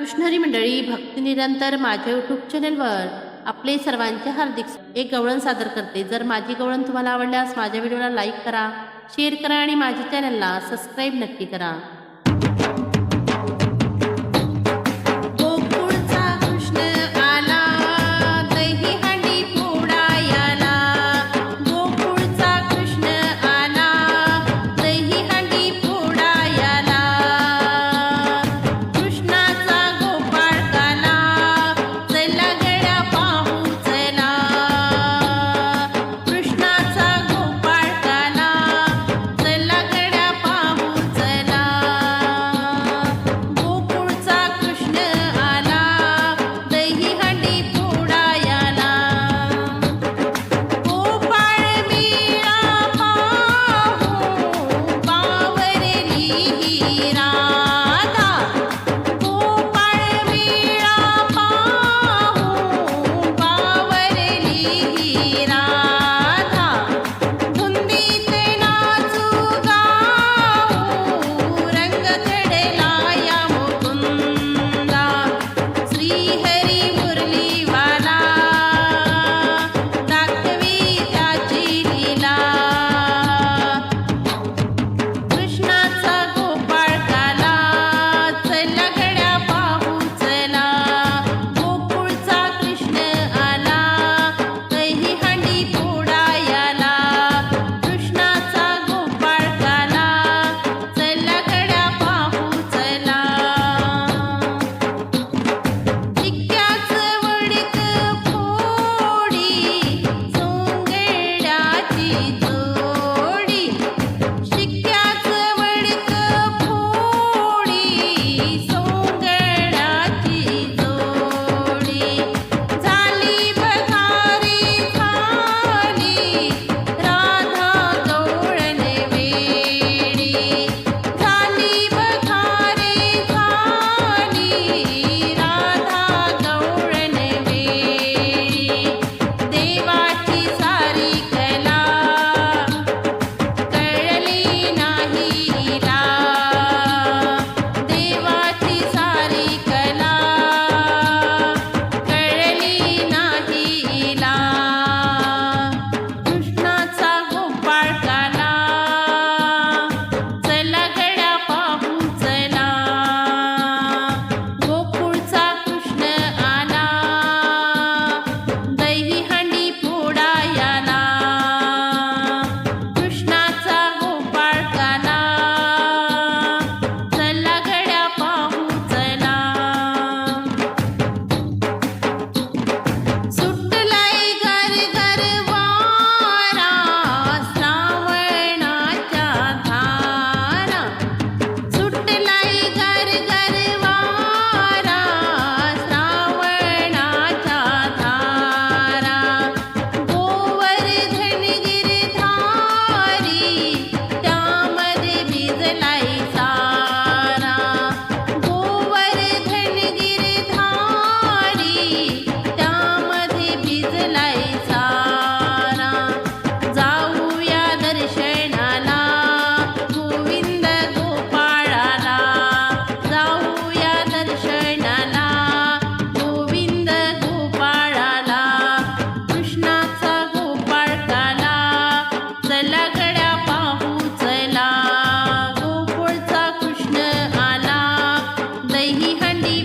कृष्णहरी मंडळी भक्ती निरंतर माझ्या यूट्यूब चॅनलवर आपले सर्वांचे हार्दिक एक गवळण सादर करते. जर माझी गवळण तुम्हाला आवडल्यास माझ्या व्हिडिओला लाईक करा शेअर करा आणि माझ्या चॅनलला सबस्क्राईब नक्की करा. ಹಂದಿ